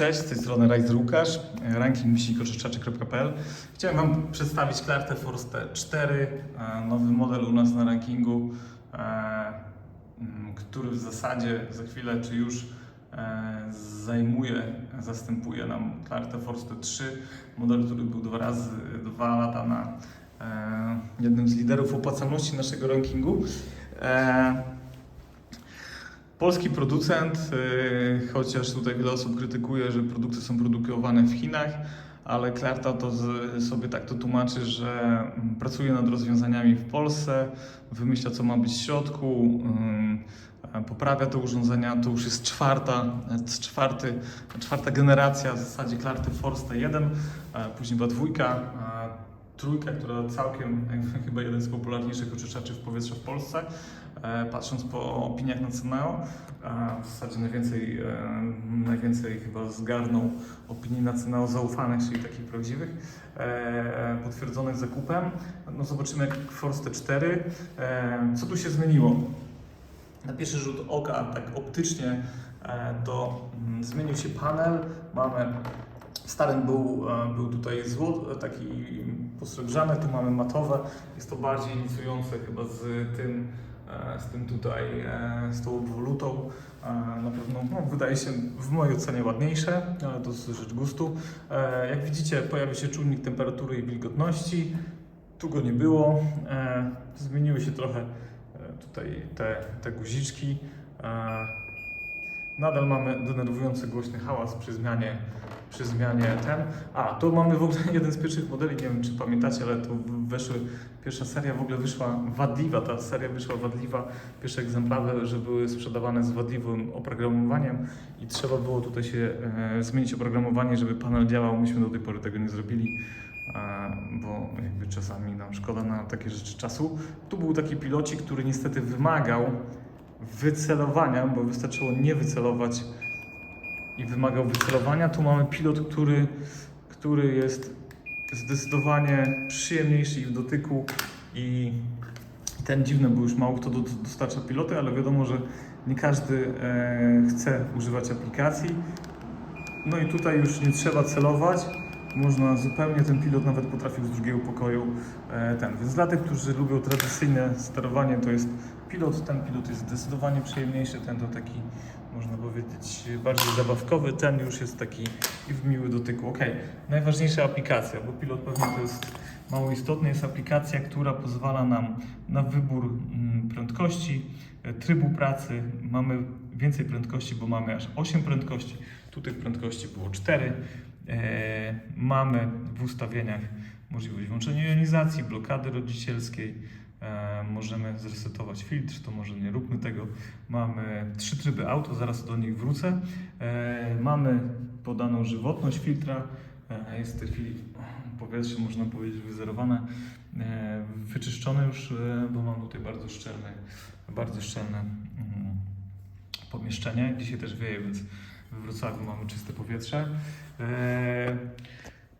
Cześć, z tej strony Rajz Łukasz, ranking.oczyszczaczy.pl Chciałem Wam przedstawić Clartę Force 4, e, nowy model u nas na rankingu, e, mm, który w zasadzie za chwilę czy już e, zajmuje, zastępuje nam Clartę Force 3, model, który był dwa razy, dwa lata na e, jednym z liderów opłacalności naszego rankingu. Polski producent, y, chociaż tutaj wiele osób krytykuje, że produkty są produkowane w Chinach, ale Clarta to z, sobie tak to tłumaczy, że mm, pracuje nad rozwiązaniami w Polsce, wymyśla co ma być w środku, poprawia te urządzenia. To już jest czwarta, czwarty, czwarta generacja w zasadzie Clarty Force 1, e, później była dwójka, trójka, która całkiem chyba jeden z popularniejszych oczyszczaczy w powietrze w Polsce. E, patrząc po opiniach na Ceneo, e, w zasadzie najwięcej, e, najwięcej chyba zgarnął opinii na Ceneo zaufanych, czyli takich prawdziwych, potwierdzonych zakupem. No zobaczymy jak Force 4. E, co tu się zmieniło? Na pierwszy rzut oka, tak optycznie, to mm, zmienił się panel. Mamy starym był, był tutaj złot, taki posrebrzany, tu mamy matowe. Jest to bardziej inicjujące chyba z tym, z tym tutaj, e, z tą obwolutą. E, Na pewno no, wydaje się w mojej ocenie ładniejsze, ale to jest rzecz gustu. E, Jak widzicie pojawia się czujnik temperatury i wilgotności. Tu go nie było. E, Zmieniły się trochę e, tutaj te, te guziczki. Nadal mamy denerwujący głośny hałas przy zmianie, przy zmianie ten. A, tu mamy w ogóle jeden z pierwszych modeli, nie wiem czy pamiętacie, ale to weszły, pierwsza seria w ogóle wyszła wadliwa, ta seria wyszła wadliwa, pierwsze egzemplarze, że były sprzedawane z wadliwym oprogramowaniem i trzeba było tutaj się e, zmienić oprogramowanie, żeby panel działał. Myśmy do tej pory tego nie zrobili. e, Bo jakby czasami nam szkoda na takie rzeczy czasu. Tu był taki pilocik, który niestety wymagał wycelowania, bo wystarczyło nie wycelować i wymagał wycelowania. Tu mamy pilot, który, który jest zdecydowanie przyjemniejszy w dotyku i ten dziwny, bo już mało kto do, dostarcza piloty, ale wiadomo, że nie każdy e, chce używać aplikacji. No i tutaj już nie trzeba celować. Można zupełnie, ten pilot nawet potrafił z drugiego pokoju e, ten. Więc dla tych, którzy lubią tradycyjne sterowanie, to jest pilot. Ten pilot jest zdecydowanie przyjemniejszy. Ten to taki, można powiedzieć, bardziej zabawkowy. Ten już jest taki i w miły dotyku. Ok, najważniejsza aplikacja, bo pilot pewnie to jest mało istotne, jest aplikacja, która pozwala nam na wybór mm, prędkości, e, trybu pracy. Mamy więcej prędkości, bo mamy aż 8 prędkości. Tu tych prędkości było 4. E, mamy w ustawieniach możliwość włączenia jonizacji, blokady rodzicielskiej. E, możemy zresetować filtr, to może nie róbmy tego. Mamy trzy tryby auto, zaraz do nich wrócę. E, mamy podaną żywotność filtra. E, jest w tej chwili powietrze, można powiedzieć, wyzerowane, wyczyszczone już, bo mam tutaj bardzo szczelne, bardzo szczelne mm, pomieszczenie. Dzisiaj też wieje, więc w Wrocławiu mamy czyste powietrze.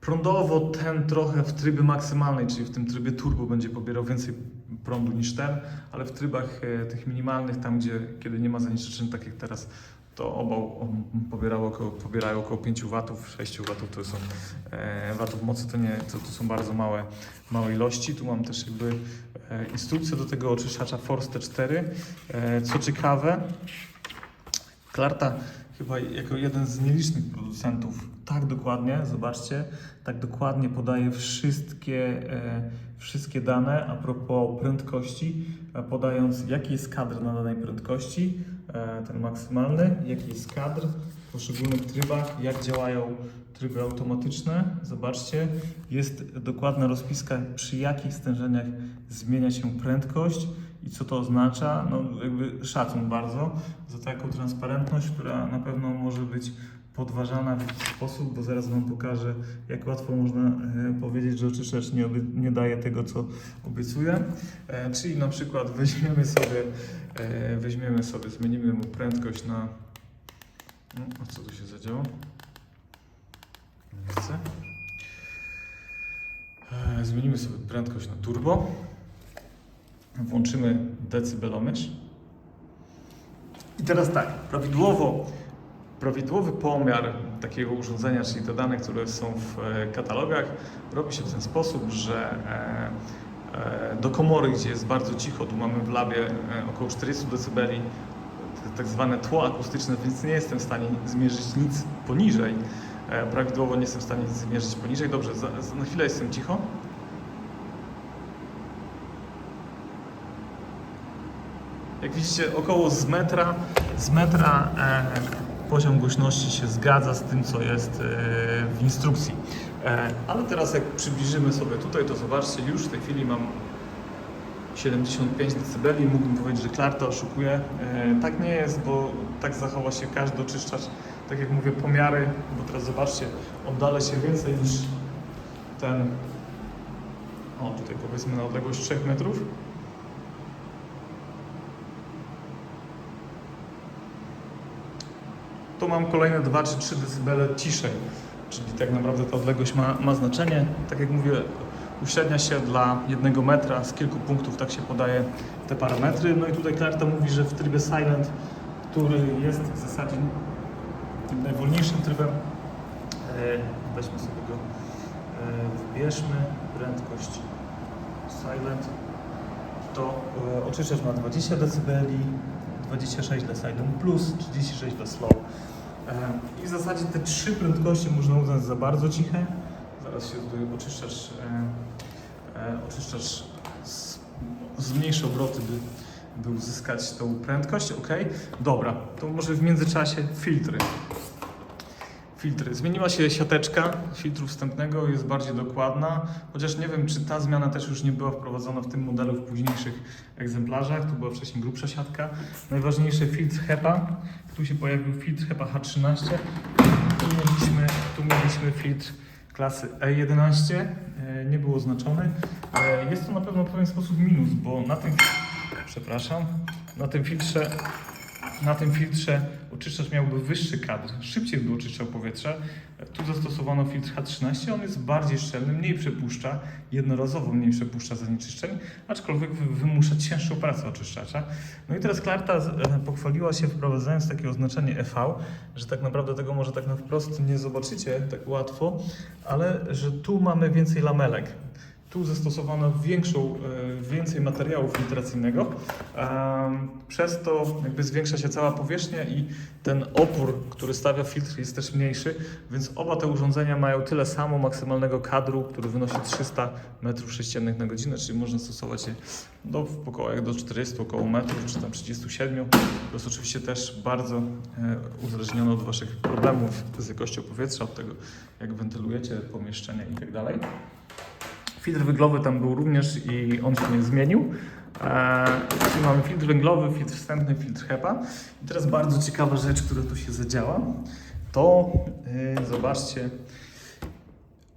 Prądowo ten trochę w trybie maksymalnej, czyli w tym trybie turbo będzie pobierał więcej prądu niż ten, ale w trybach e, tych minimalnych, tam gdzie kiedy nie ma zanieczyszczeń, tak jak teraz, to oba um, pobierało około, pobierają około 5 watów, 6 watów to są e, watów mocy, to, nie, to, to są bardzo małe, małe ilości. Tu mam też jakby e, instrukcję do tego oczyszczacza Force T4. E, co ciekawe, Clarta chyba jako jeden z nielicznych producentów tak dokładnie, zobaczcie, tak dokładnie podaje wszystkie, e, wszystkie dane a propos prędkości, e, podając jaki jest kadr na danej prędkości, e, ten maksymalny, jaki jest kadr w poszczególnych trybach, jak działają tryby automatyczne. Zobaczcie, jest dokładna rozpiska przy jakich stężeniach zmienia się prędkość i co to oznacza. No jakby szacun bardzo za taką transparentność, która na pewno może być podważana w jakiś sposób, bo zaraz Wam pokażę, jak łatwo można e, powiedzieć, że oczyszczacz nie, nie daje tego, co obiecuje. Czyli na przykład weźmiemy sobie, e, weźmiemy sobie, zmienimy mu prędkość na... No, a co tu się zadziało? Nie chcę. E, zmienimy sobie prędkość na turbo. Włączymy decybelomierz. I teraz tak, prawidłowo Prawidłowy pomiar takiego urządzenia, czyli te dane, które są w e, katalogach, robi się w ten sposób, że e, e, do komory, gdzie jest bardzo cicho, tu mamy w labie około 40 dB, tak zwane tło akustyczne, więc nie jestem w stanie zmierzyć nic poniżej. Prawidłowo nie jestem w stanie nic zmierzyć poniżej. Dobrze, na chwilę jestem cicho. Jak widzicie, około z metra, z metra e, poziom głośności się zgadza z tym, co jest e, w instrukcji. E, ale teraz jak przybliżymy sobie tutaj, to zobaczcie, już w tej chwili mam 75 dB. Mógłbym powiedzieć, że Klarta oszukuje. E, tak nie jest, bo tak zachowa się każdy oczyszczacz. Tak jak mówię, pomiary, bo teraz zobaczcie, oddalę się więcej niż ten, o tutaj powiedzmy na odległość 3 metrów. To mam kolejne 2 czy 3 dB ciszej. Czyli tak naprawdę ta odległość ma, ma znaczenie. Tak jak mówię, uśrednia się dla jednego metra z kilku punktów, tak się podaje te parametry. No i tutaj Klarta mówi, że w trybie silent, który jest w zasadzie tym najwolniejszym trybem, e, weźmy sobie go, e, wybierzmy prędkość silent, to e, oczyszczacz ma 20 dB, 26 dla Silent Plus, 36 dla Slow. E, I w zasadzie te trzy prędkości można uznać za bardzo ciche. Zaraz się tutaj oczyszczacz, e, e, oczyszczacz z, zmniejszy obroty, by, by uzyskać tą prędkość. Ok, dobra, to może w międzyczasie filtry. Filtry. Zmieniła się siateczka filtru wstępnego, jest bardziej dokładna, chociaż nie wiem, czy ta zmiana też już nie była wprowadzona w tym modelu w późniejszych egzemplarzach. Tu była wcześniej grubsza siatka. Najważniejszy filtr HEPA. Tu się pojawił filtr HEPA H13. Tu mieliśmy, tu mieliśmy filtr klasy E11. E, Nie był oznaczony. E, Jest to na pewno w pewien sposób minus, bo na tym, przepraszam, na tym filtrze na tym filtrze oczyszczacz miałby wyższy kadr, szybciej by oczyszczał powietrze. Tu zastosowano filtr H13, on jest bardziej szczelny, mniej przepuszcza, jednorazowo mniej przepuszcza zanieczyszczeń, aczkolwiek wy- wymusza cięższą pracę oczyszczacza. No i teraz Klarta e, pochwaliła się wprowadzając takie oznaczenie EV, że tak naprawdę tego może tak na wprost nie zobaczycie tak łatwo, ale że tu mamy więcej lamelek. Tu zastosowano większą, e, więcej materiału filtracyjnego, przez to jakby zwiększa się cała powierzchnia i ten opór, który stawia filtr jest też mniejszy, więc oba te urządzenia mają tyle samo maksymalnego kadru, który wynosi 300 m3 na godzinę, czyli można stosować je do, w pokołach do 40 około metrów, czy tam 37. To jest oczywiście też bardzo e, uzależnione od Waszych problemów z jakością powietrza, od tego jak wentylujecie pomieszczenia i tak. Filtr węglowy tam był również i on się nie zmienił. Eee, czyli mamy filtr węglowy, filtr wstępny, filtr HEPA. I teraz bardzo ciekawa rzecz, która tu się zadziała, to yy, zobaczcie,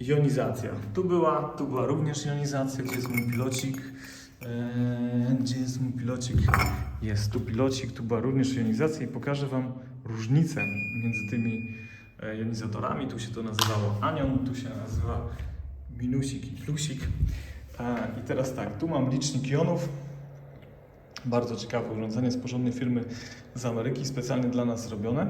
jonizacja. Tu była, tu była również jonizacja, gdzie jest mój pilocik. Eee, gdzie jest mój pilocik? Jest tu pilocik, tu była również jonizacja i pokażę Wam różnicę między tymi e, jonizatorami. Tu się to nazywało anion, tu się nazywa minusik i plusik. I teraz tak, tu mam licznik jonów. Bardzo ciekawe urządzenie z porządnej firmy z Ameryki, specjalnie dla nas zrobione.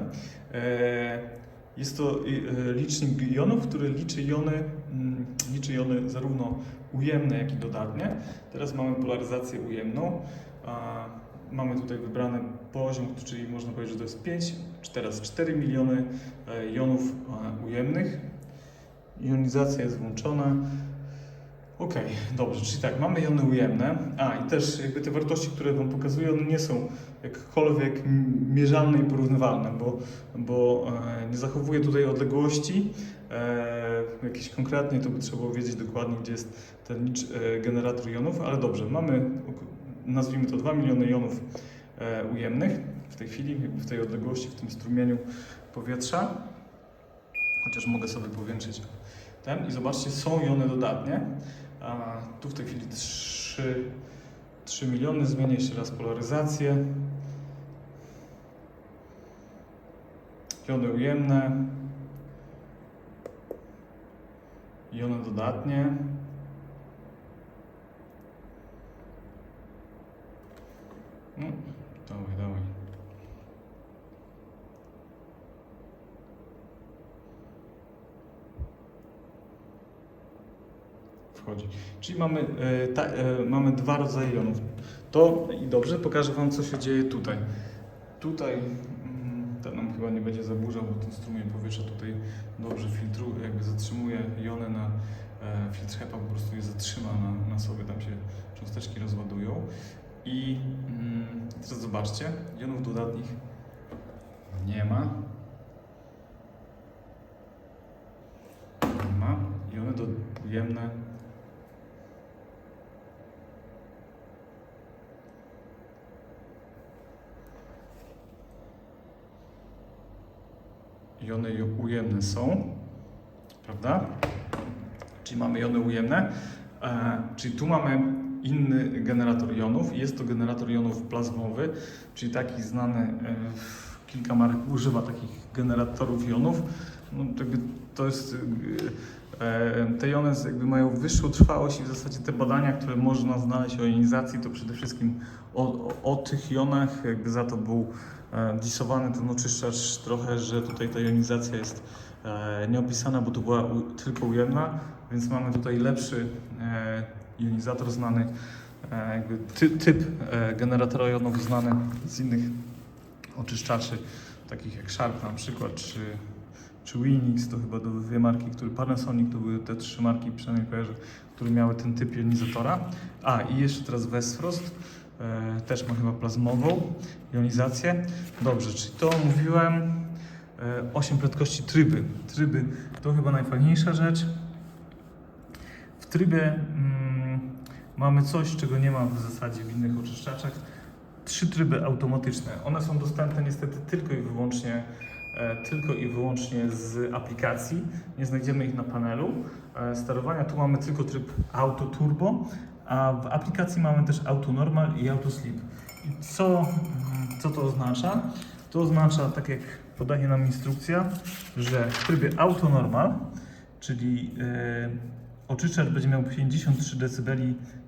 E, Jest to e, licznik jonów, który liczy jony, mm, liczy jony zarówno ujemne, jak i dodatnie. Teraz mamy polaryzację ujemną. Mamy tutaj wybrany poziom, czyli można powiedzieć, że to jest 5, czy teraz 4 miliony e, jonów ujemnych. Jonizacja jest włączona. Ok, dobrze, czyli tak, mamy jony ujemne. A i też jakby te wartości, które Wam pokazuję, one nie są jakkolwiek mierzalne i porównywalne, bo, bo e, nie zachowuję tutaj odległości e, jakiejś konkretnej, to by trzeba wiedzieć dokładnie, gdzie jest ten e, generator jonów, ale dobrze, mamy, nazwijmy to 2 miliony jonów e, ujemnych w tej chwili, jakby w tej odległości, w tym strumieniu powietrza. Chociaż mogę sobie powiększyć ten i zobaczcie, są jony dodatnie. A tu w tej chwili 3, 3 miliony. Zmienię jeszcze raz polaryzację. Jony ujemne. Jony dodatnie. No, wchodzi. Czyli mamy, e, ta, e, mamy dwa rodzaje jonów. To i dobrze, pokażę Wam, co się dzieje tutaj. Tutaj mm, to nam chyba nie będzie zaburzał, bo ten strumień powietrza tutaj dobrze filtruje, jakby zatrzymuje jony na e, filtr HEPA, po prostu je zatrzyma na, na sobie, tam się cząsteczki rozładują. I mm, teraz zobaczcie, jonów dodatnich nie ma. Nie ma. Jony do, ujemne jony ju- ujemne są, prawda? Czyli mamy jony ujemne, e, czyli tu mamy inny generator jonów. Jest to generator jonów plazmowy, czyli taki znany, e, kilka marek używa takich generatorów jonów. No, to jest, e, te jony jakby mają wyższą trwałość i w zasadzie te badania, które można znaleźć o jonizacji, to przede wszystkim o, o, o tych jonach, jakby za to był e, disowany ten oczyszczacz trochę, że tutaj ta jonizacja jest e, nieopisana, bo to była tylko ujemna, więc mamy tutaj lepszy e, jonizator znany, e, jakby ty, typ e, generatora jonów znany z innych oczyszczaczy, takich jak Sharp na przykład, czy, czy Winix, to chyba dwie marki, które Panasonic, to były te trzy marki, przynajmniej kojarzę, które miały ten typ jonizatora. A i jeszcze teraz Westfrost, e, też ma chyba plazmową jonizację. Dobrze, czyli to mówiłem, e, 8 prędkości tryby. Tryby to chyba najfajniejsza rzecz. W trybie mm, mamy coś, czego nie ma w zasadzie w innych oczyszczaczach. Trzy tryby automatyczne. One są dostępne niestety tylko i wyłącznie tylko i wyłącznie z aplikacji. Nie znajdziemy ich na panelu e, sterowania. Tu mamy tylko tryb Auto Turbo, a w aplikacji mamy też Auto Normal i Auto Sleep. I co, mm, co to oznacza? To oznacza, tak jak podaje nam instrukcja, że w trybie Auto Normal, czyli e, oczyszczacz będzie miał 53 dB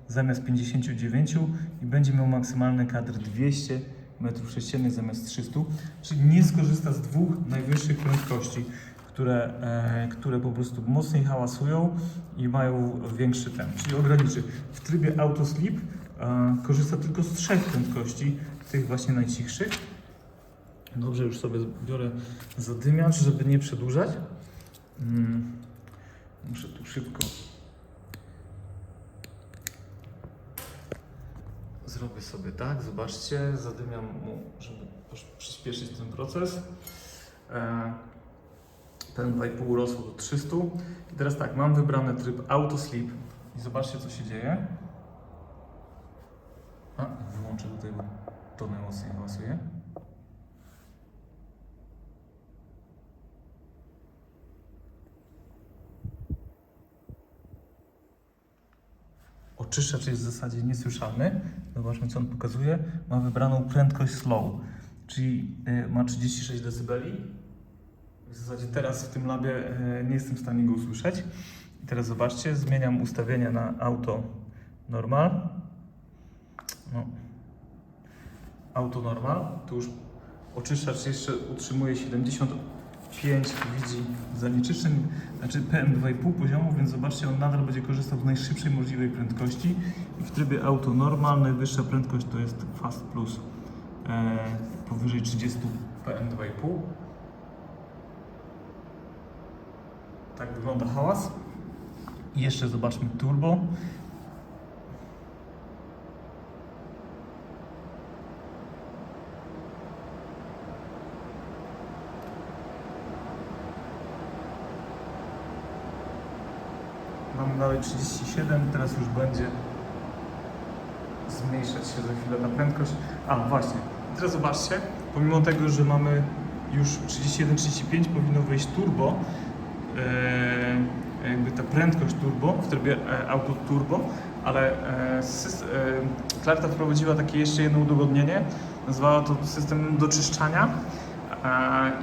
zamiast 59 i będzie miał maksymalny kadr 200 m3 zamiast 300, czyli nie skorzysta z dwóch najwyższych prędkości, które, e, które po prostu mocniej hałasują i mają większy temp, czyli ograniczy. W trybie Auto Sleep e, korzysta tylko z trzech prędkości, tych właśnie najcichszych. Dobrze, już sobie biorę zadymiacz, żeby nie przedłużać. Mm, Muszę tu szybko Zrobię sobie tak, zobaczcie, zadymiam mu, żeby przyspieszyć ten proces. E, ten 2,5 urosło do 300. I teraz tak, mam wybrany tryb Auto Sleep i zobaczcie co się dzieje. A, wyłączę tutaj, bo to najmocniej hałasuje. Oczyszczacz jest w zasadzie niesłyszalny. Zobaczmy, co on pokazuje. Ma wybraną prędkość slow, czyli y, ma 36 dB. W zasadzie teraz w tym labie y, nie jestem w stanie go usłyszeć. I teraz zobaczcie, zmieniam ustawienia na auto normal. No. Auto normal. Tu już oczyszczacz jeszcze utrzymuje 75 widzi zanieczyszczeń, znaczy PM2,5 poziomu, więc zobaczcie, on nadal będzie korzystał z najszybszej możliwej prędkości. I w trybie auto normal najwyższa prędkość to jest Fast Plus e, powyżej 30 PM2,5. Tak wygląda hałas. I jeszcze zobaczmy turbo. Mamy dalej 37, teraz już będzie zmniejszać się za chwilę ta prędkość. A właśnie, teraz zobaczcie, pomimo tego, że mamy już 31-35, powinno wejść turbo, e, jakby ta prędkość turbo w trybie e, auto turbo, ale e, e, Klarta wprowadziła takie jeszcze jedno udogodnienie, nazwała to systemem doczyszczania.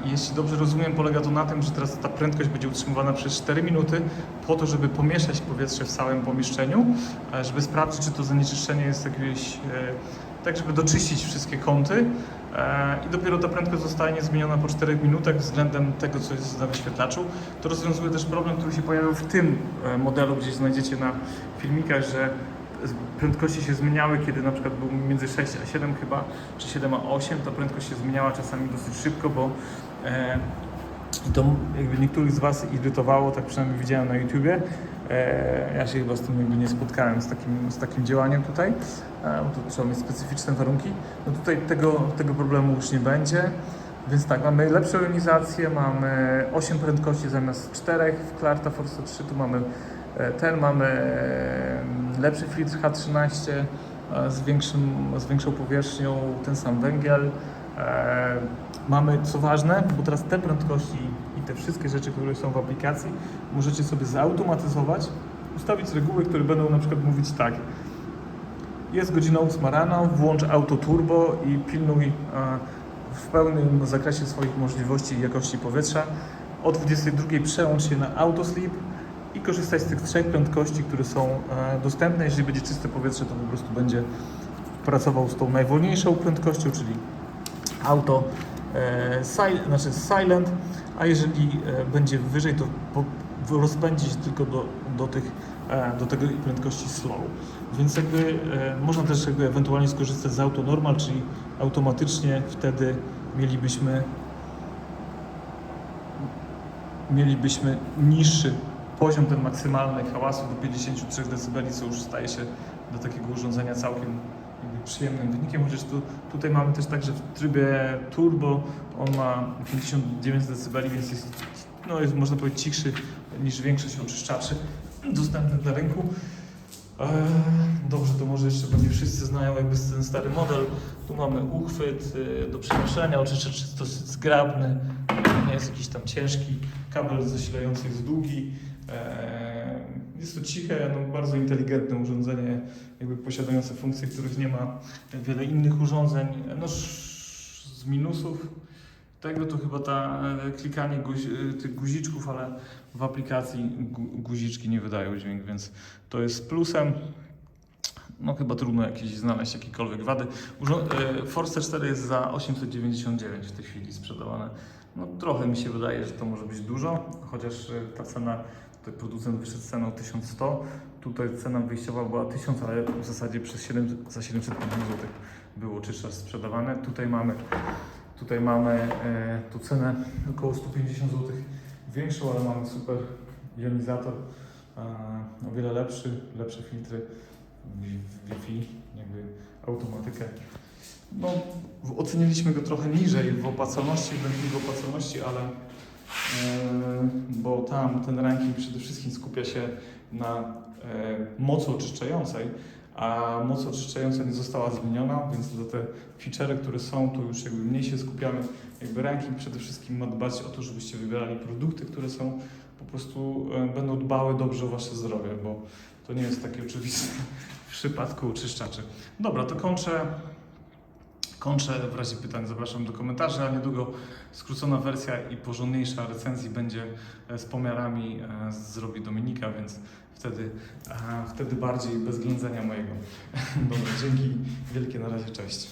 Jeśli dobrze rozumiem, polega to na tym, że teraz ta prędkość będzie utrzymywana przez 4 minuty po to, żeby pomieszać powietrze w całym pomieszczeniu, e, żeby sprawdzić, czy to zanieczyszczenie jest jakieś e, tak żeby doczyścić wszystkie kąty e, i dopiero ta prędkość zostanie zmieniona po 4 minutach względem tego, co jest na wyświetlaczu. To rozwiązuje też problem, który się pojawił w tym modelu, gdzieś znajdziecie na filmikach, że prędkości się zmieniały, kiedy na przykład był między 6 a 7 chyba, czy 7 a 8, to prędkość się zmieniała czasami dosyć szybko, bo e, to jakby niektórych z Was irytowało, tak przynajmniej widziałem na YouTubie. E, ja się chyba z tym jakby nie spotkałem, z takim, z takim działaniem tutaj, e, bo trzeba mieć specyficzne warunki. No tutaj tego, tego problemu już nie będzie. Więc tak, mamy lepszą jonizację, mamy 8 prędkości zamiast 4 w Clarta Force 3, tu mamy e, ten, mamy e, lepszy filtr H13 e, z, większym, z większą powierzchnią, ten sam węgiel. E, Mamy, co ważne, bo teraz te prędkości i te wszystkie rzeczy, które są w aplikacji, możecie sobie zautomatyzować, ustawić reguły, które będą na przykład mówić tak. Jest godzina 8 rano, włącz auto turbo i pilnuj e, w pełnym zakresie swoich możliwości i jakości powietrza. O 22 przełącz się na auto sleep i korzystaj z tych trzech prędkości, które są e, dostępne. Jeżeli będzie czyste powietrze, to po prostu będzie pracował z tą najwolniejszą prędkością, czyli auto e, sil, znaczy silent, a jeżeli e, będzie wyżej, to rozpędzi się tylko do, do, tych, do tego prędkości slow. Więc jakby można też jakby ewentualnie skorzystać z auto normal, czyli automatycznie wtedy mielibyśmy mielibyśmy niższy poziom ten maksymalny hałasu do 53 dB, co już staje się do takiego urządzenia całkiem przyjemnym wynikiem, chociaż tu, tutaj mamy też tak, że w trybie turbo on ma 59 dB, więc jest, no jest można powiedzieć cichszy niż większość oczyszczaczy dostępnych na rynku. Eee, dobrze, to może jeszcze, bo nie wszyscy znają jakby ten stary model. Tu mamy uchwyt y, do przenoszenia, oczyszczacz jest dosyć zgrabny, nie jest jakiś tam ciężki, kabel zasilający jest długi. Eee, jest to ciche, no, bardzo inteligentne urządzenie, jakby posiadające funkcje, których nie ma wiele innych urządzeń. No, z minusów tego to chyba ta e, klikanie e, tych guziczków, ale w aplikacji gu, guziczki nie wydają dźwięk, więc to jest plusem. No chyba trudno jakieś znaleźć jakiekolwiek wady. Urząd, e, Force 4 jest za 899 w tej chwili sprzedawane. No trochę mi się wydaje, że to może być dużo, chociaż ta cena, tutaj producent wyszedł ceną 1100, tutaj cena wyjściowa była 1000, ale w zasadzie przez 7, za 750 zł było czyszcza sprzedawane. Tutaj mamy Tutaj mamy e, tu cenę około 150 zł większą, ale mamy super jonizator, e, o wiele lepszy, lepsze filtry, Wi- Wi-Fi, jakby automatykę. No, oceniliśmy go trochę niżej w opłacalności, w w opłacalności, ale bo tam ten ranking przede wszystkim skupia się na e, mocy oczyszczającej, a moc oczyszczająca nie została zmieniona, więc za te feature'y, które są, to już jakby mniej się skupiamy. Jakby ranking przede wszystkim ma dbać o to, żebyście wybierali produkty, które są po prostu e, będą dbały dobrze o wasze zdrowie, bo to nie jest takie oczywiste w przypadku oczyszczaczy. Dobra, to kończę. Kończę, w razie pytań zapraszam do komentarzy, a niedługo skrócona wersja i porządniejsza recenzji będzie e, z pomiarami e, zrobi Dominika, więc wtedy, e, wtedy bardziej bez ględzenia mojego. Dobra, dzięki wielkie, na razie, cześć.